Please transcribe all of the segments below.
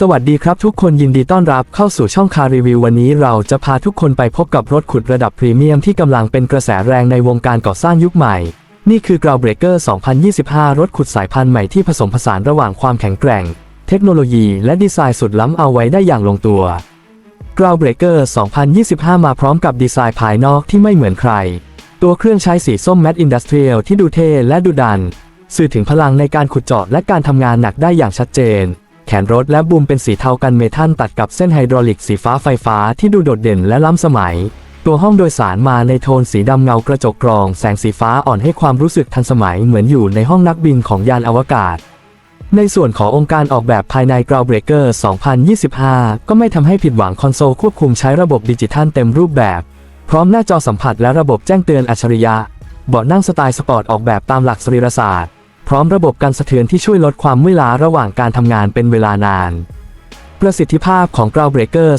สวัสดีครับทุกคนยินดีต้อนรับเข้าสู่ช่องคารีวิววันนี้เราจะพาทุกคนไปพบกับรถขุดระดับพรีเมียมที่กำลังเป็นกระแสแรงในวงการก่อสร้างยุคใหม่ นี่คือ Groundbreaker 2025 รถขุดสายพันธุ์ใหม่ที่ผสมผสานระหว่างความแข็งแกร่ง เทคโนโลยีและดีไซน์สุดล้ำเอาไว้ได้อย่างลงตัว Groundbreaker 2025 มาพร้อมกับดีไซน์ภายนอกที่ไม่เหมือนใคร ตัวเครื่องใช้สีส้มแม t อินดัสเทรียลที่ดูเท่และดูดัน สื่อถึงพลังในการขุดเจาะและการทำงานหนักได้อย่างชัดเจน แขนรถและบูมเป็นสีเทากันเมทัลตัดกับเส้นไฮดรอลิกสีฟ้าไฟฟ้าที่ดูโดดเด่นและล้ำสมัย ตัวห้องโดยสารมาในโทนสีดำเงากระจกกรอง แสงสีฟ้าอ่อนให้ความรู้สึกทันสมัยเหมือนอยู่ในห้องนักบินของยานอวกาศ ในส่วนขององค์การออกแบบภายใน Groundbreaker 2025 ก็ไม่ทำให้ผิดหวังคอนโซลควบคุมใช้ระบบดิจิทัลเต็มรูปแบบ พร้อมหน้าจอสัมผัสและระบบแจ้งเตือนอัจฉริยะเบาะนั่งสไตล์สปอร์ตออกแบบตามหลักสรีรศาสตร์ พร้อมระบบกันสะเทือนที่ช่วยลดความเมื่อยล้าระหว่างการทำงานเป็นเวลานาน ประสิทธิภาพของ Groundbreaker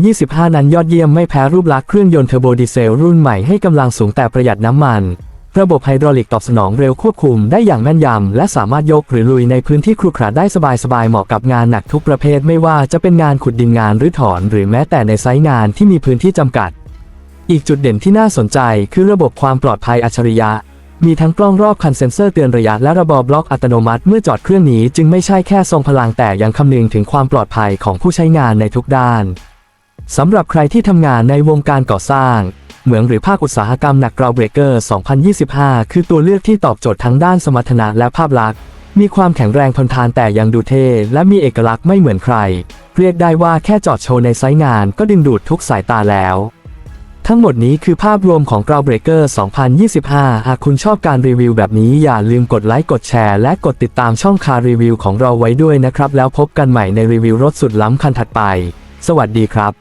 2025 นั้นยอดเยี่ยมไม่แพ้รูปลักษณ์เครื่องยนต์เทอร์โบดีเซลรุ่นใหม่ให้กำลังสูงแต่ประหยัดน้ำมัน ระบบไฮดรอลิกตอบสนองเร็วควบคุมได้อย่างแม่นยำ และสามารถยกหรือลุยในพื้นที่ครุขระได้สบายๆเหมาะกับงานหนักทุกประเภทไม่ว่าจะเป็นงานขุดดินงานหรือถอนหรือแม้แต่ในไซต์งานที่มีพื้นที่จำกัด อีกจุดเด่นที่น่าสนใจคือระบบความปลอดภัยอัจฉริยะ มีทั้งกล้องรอบคันเซ็นเซอร์เตือนระยะและระบบบล็อกอัตโนมัติเมื่อจอดเครื่องนี้จึงไม่ใช่แค่ทรงพลังแต่ยังคำนึงถึงความปลอดภัยของผู้ใช้งานในทุกด้านสำหรับใครที่ทำงานในวงการก่อสร้าง เหมืองหรือภาคอุตสาหกรรมหนัก Groundbreaker 2025 คือตัวเลือกที่ตอบโจทย์ทั้งด้านสมรรถนะและภาพลักษณ์ มีความแข็งแรงทนทานแต่ยังดูเท่และมีเอกลักษณ์ไม่เหมือนใคร เรียกได้ว่าแค่จอดโชว์ในไซต์งานก็ดึงดูดทุกสายตาแล้ว ทั้งหมดนี้คือภาพรวมของ Groundbreaker 2025 หากคุณชอบการรีวิวแบบนี้อย่าลืมกดไลค์กดแชร์และกดติดตามช่องคารีวิวของเราไว้ด้วยนะครับ แล้วพบกันใหม่ในรีวิวรถสุดล้ำคันถัดไป สวัสดีครับ